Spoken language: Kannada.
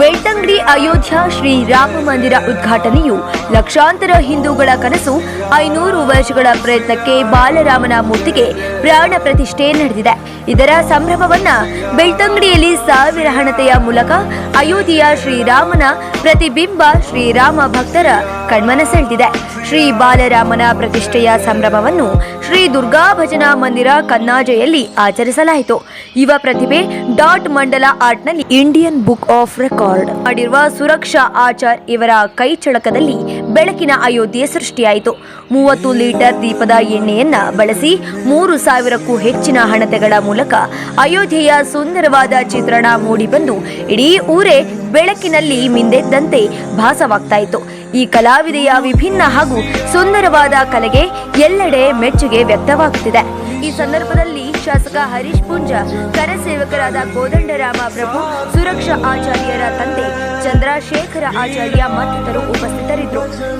ಬೆಳ್ತಂಗಡಿ ಅಯೋಧ್ಯ ಶ್ರೀ ರಾಮ ಮಂದಿರ ಉದ್ಘಾಟನೆಯು ಲಕ್ಷಾಂತರ ಹಿಂದೂಗಳ ಕನಸು ಐನೂರು ವರ್ಷಗಳ ಪ್ರಯತ್ನಕ್ಕೆ ಬಾಲರಾಮನ ಮೂರ್ತಿಗೆ ಪ್ರಾಣ ಪ್ರತಿಷ್ಠೆ ನಡೆದಿದೆ. ಇದರ ಸಂಭ್ರಮವನ್ನ ಬೆಳ್ತಂಗಡಿಯಲ್ಲಿ ಸಾವಿರ ಹಣತೆಯ ಮೂಲಕ ಅಯೋಧ್ಯೆಯ ಶ್ರೀರಾಮನ ಪ್ರತಿಬಿಂಬ ಶ್ರೀರಾಮ ಭಕ್ತರ ಕಣ್ಮನ ಸೆಳೆದಿದೆ. ಶ್ರೀ ಬಾಲರಾಮನ ಪ್ರತಿಷ್ಠೆಯ ಸಂಭ್ರಮವನ್ನು ಶ್ರೀ ದುರ್ಗಾ ಭಜನಾ ಮಂದಿರ ಕನ್ನಾಜೆಯಲ್ಲಿ ಆಚರಿಸಲಾಯಿತು. ಯುವ ಪ್ರತಿಭೆ ಡಾಟ್ ಮಂಡಲ ಆರ್ಟ್ನಲ್ಲಿ ಇಂಡಿಯನ್ ಬುಕ್ ಆಫ್ ರೆಕಾರ್ಡ್ ಮಾಡಿರುವ ಸುರಕ್ಷಾ ಆಚಾರ್ ಇವರ ಕೈ ಚಳಕದಲ್ಲಿ ಬೆಳಕಿನ ಅಯೋಧ್ಯೆ ಸೃಷ್ಟಿಯಾಯಿತು. ಮೂವತ್ತು ಲೀಟರ್ ದೀಪದ ಎಣ್ಣೆಯನ್ನ ಬಳಸಿ ಮೂರು ಸಾವಿರಕ್ಕೂ ಹೆಚ್ಚಿನ ಹಣತೆಗಳ ಮೂಲಕ ಅಯೋಧ್ಯೆಯ ಸುಂದರವಾದ ಚಿತ್ರಣ ಮೂಡಿಬಂದು ಇಡೀ ಊರೇ ಬೆಳಕಿನಲ್ಲಿ ಮಿಂದೆದ್ದಂತೆ ಭಾಸವಾಗ್ತಾ ಈ ಕಲಾವಿದೆಯ ವಿಭಿನ್ನ ಹಾಗೂ ಸುಂದರವಾದ ಕಲೆಗೆ ಎಲ್ಲೆಡೆ ಮೆಚ್ಚುಗೆ ವ್ಯಕ್ತವಾಗುತ್ತಿದೆ. ಈ ಸಂದರ್ಭದಲ್ಲಿ ಶಾಸಕ ಹರೀಶ್ ಪುಂಜ ಕರಸೇವಕರಾದ ಕೋದಂಡರಾಮ ಪ್ರಭು, ಸುರಕ್ಷಾ ಆಚಾರ್ಯರ ತಂದೆ ಚಂದ್ರಶೇಖರ ಆಚಾರ್ಯ ಮತ್ತಿತರು ಉಪಸ್ಥಿತರಿದ್ದರು.